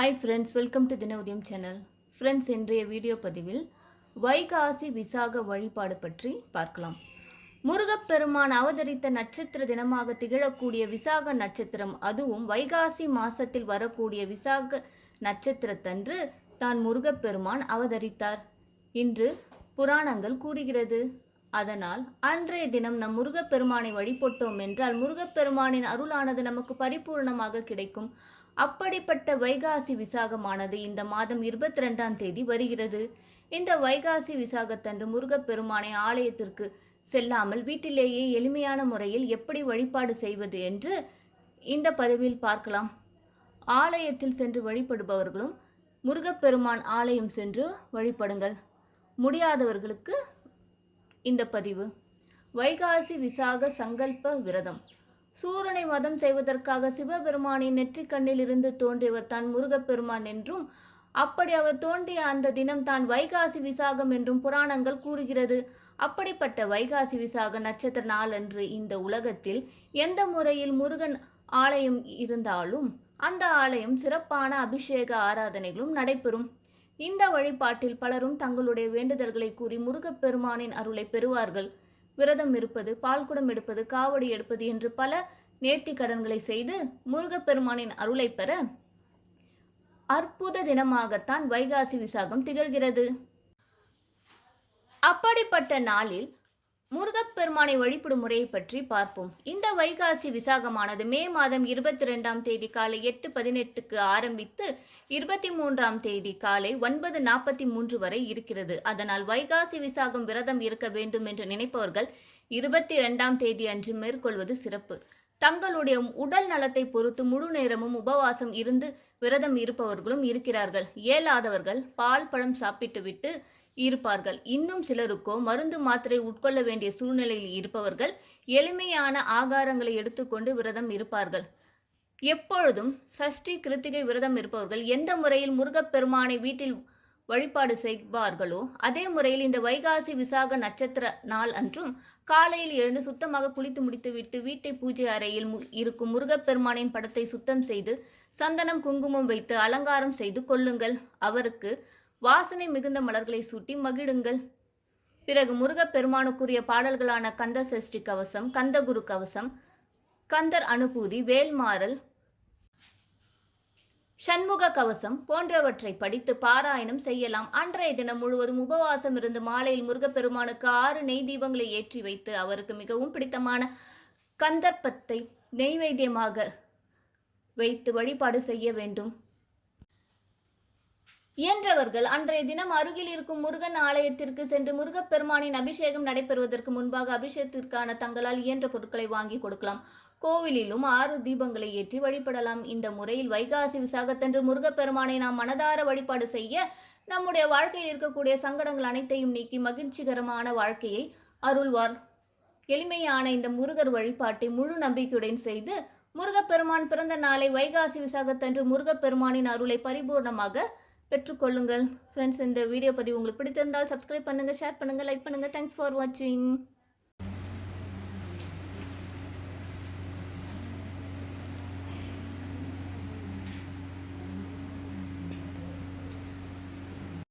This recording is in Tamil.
ஹாய் ஃப்ரெண்ட்ஸ் வெல்கம் டு தின உதயம் சேனல் ஃப்ரெண்ட்ஸ் இன்றைய வீடியோ பதிவில் வைகாசி விசாக வழிபாடு பற்றி பார்க்கலாம். முருகப்பெருமான் அவதரித்த நட்சத்திர தினமாக திகழக்கூடிய விசாக நட்சத்திரம் அதுவும் வைகாசி மாசத்தில் வரக்கூடிய விசாக நட்சத்திரத்தன்று தான் முருகப்பெருமான் அவதரித்தார். இன்று புராணங்கள் கூறுகிறது. அதனால் அன்றைய தினம் நம் முருகப்பெருமானை வழிபட்டோம் என்றால் முருகப்பெருமானின் அருளானது நமக்கு பரிபூர்ணமாக கிடைக்கும். அப்படிப்பட்ட வைகாசி விசாகமானது இந்த மாதம் இருபத்தி ரெண்டாம் தேதி வருகிறது. இந்த வைகாசி விசாகத்தன்று முருகப்பெருமானை ஆலயத்திற்கு செல்லாமல் வீட்டிலேயே எளிமையான முறையில் எப்படி வழிபாடு செய்வது என்று இந்த பதிவில் பார்க்கலாம். ஆலயத்தில் சென்று வழிபடுபவர்களும் முருகப்பெருமான் ஆலயம் சென்று வழிபடுங்கள். முடியாதவர்களுக்கு இந்த பதிவு. வைகாசி விசாக சங்கல்ப விரதம். சூரனை வதம் செய்வதற்காக சிவபெருமானின் நெற்றிக் கண்ணில் இருந்து தோன்றியவர் தான் முருகப்பெருமான் என்றும் அப்படி அவர் தோன்றிய அந்த தினம் தான் வைகாசி விசாகம் என்றும் புராணங்கள் கூறுகிறது. அப்படிப்பட்ட வைகாசி விசாக நட்சத்திர நாளன்று இந்த உலகத்தில் எந்த முறையில் முருகன் ஆலயம் இருந்தாலும் அந்த ஆலயம் சிறப்பான அபிஷேக ஆராதனைகளும் நடைபெறும். இந்த வழிபாட்டில் பலரும் தங்களுடைய வேண்டுதல்களை கூறி முருகப்பெருமானின் அருளை பெறுவார்கள். விரதம் இருப்பது பால்குடம் எடுப்பது காவடி எடுப்பது என்று பல நேர்த்தி கடன்களை செய்து முருகப்பெருமானின் அருளை பெற அற்புத தினமாகத்தான் வைகாசி விசாகம் திகழ்கிறது. அப்படிப்பட்ட நாளில் முருகப்பெருமானை வழிபடும் முறையை பற்றி பார்ப்போம். இந்த வைகாசி விசாகமானது மே மாதம் இருபத்தி ரெண்டாம் தேதி காலை எட்டு பதினெட்டுக்கு ஆரம்பித்து இருபத்தி மூன்றாம் தேதி காலை ஒன்பது நாற்பத்தி மூன்று வரை இருக்கிறது. அதனால் வைகாசி விசாகம் விரதம் இருக்க வேண்டும் என்று நினைப்பவர்கள் இருபத்தி ரெண்டாம் தேதி அன்று மேற்கொள்வது சிறப்பு. தங்களுடைய உடல் நலத்தை பொறுத்து முழு நேரமும் உபவாசம் இருந்து விரதம் இருப்பவர்களும் இருக்கிறார்கள். இயலாதவர்கள் பால் பழம் சாப்பிட்டுவிட்டு இருப்பார்கள். இன்னும் சிலருக்கோ மருந்து மாத்திரை உட்கொள்ள வேண்டிய சூழ்நிலையில் இருப்பவர்கள் எளிமையான ஆகாரங்களை எடுத்துக்கொண்டு விரதம் இருப்பார்கள். எப்பொழுதும் சஷ்டி கிருத்திகை விரதம் இருப்பவர்கள் எந்த முறையில் முருகப்பெருமானை வீட்டில் வழிபாடு செய்வார்களோ அதே முறையில் இந்த வைகாசி விசாக நட்சத்திர நாள் அன்றும் காலையில் எழுந்து சுத்தமாக குளித்து முடித்துவிட்டு வீட்டை பூஜை அறையில் இருக்கும் முருகப்பெருமானின் படத்தை சுத்தம் செய்து சந்தனம் குங்குமம் வைத்து அலங்காரம் செய்து கொள்ளுங்கள். அவருக்கு வாசனை மிகுந்த மலர்களை சூட்டி மகிழுங்கள். பிறகு முருகப்பெருமானுக்குரிய பாடல்களான கந்த சஷ்டி கவசம் கந்தகுரு கவசம் கந்தர் அனுபூதி வேல்மாறல் சண்முக கவசம் போன்றவற்றை படித்து பாராயணம் செய்யலாம். அன்றைய தினம் முழுவதும் உபவாசம் இருந்து மாலையில் முருகப்பெருமானுக்கு ஆறு நெய் தீபங்களை ஏற்றி வைத்து அவருக்கு மிகவும் பிடித்தமான கந்தர்ப்பத்தை நெய்வேத்தியமாக வைத்து வழிபாடு செய்ய வேண்டும். இயன்றவர்கள் அன்றைய தினம் அருகில் இருக்கும் முருகன் ஆலயத்திற்கு சென்று முருகப்பெருமானின் அபிஷேகம் நடைபெறுவதற்கு முன்பாக அபிஷேகத்திற்கான தங்களால் இயன்ற பொருட்களை வாங்கி கொடுக்கலாம். கோவிலிலும் ஆறு தீபங்களை ஏற்றி வழிபடலாம். இந்த முறையில் வைகாசி விசாகத்தன்று முருகப்பெருமானை நாம் மனதார வழிபாடு செய்ய நம்முடைய வாழ்க்கையில் இருக்கக்கூடிய சங்கடங்கள் அனைத்தையும் நீக்கி மகிழ்ச்சிகரமான வாழ்க்கையை அருள்வார். எளிமையான இந்த முருகர் வழிபாட்டை முழு நம்பிக்கையுடன் செய்து முருகப்பெருமான் பிறந்த நாளை வைகாசி விசாகத்தன்று முருகப்பெருமானின் அருளை பரிபூர்ணமாக பெற்றுக்கொள்ளுங்கள். ஃப்ரெண்ட்ஸ் இந்த வீடியோ பதிவு உங்களுக்கு பிடித்திருந்தால் சப்ஸ்கிரைப் பண்ணுங்கள் ஷேர் பண்ணுங்கள் லைக் பண்ணுங்கள் தேங்க்ஸ் ஃபார் வாட்சிங்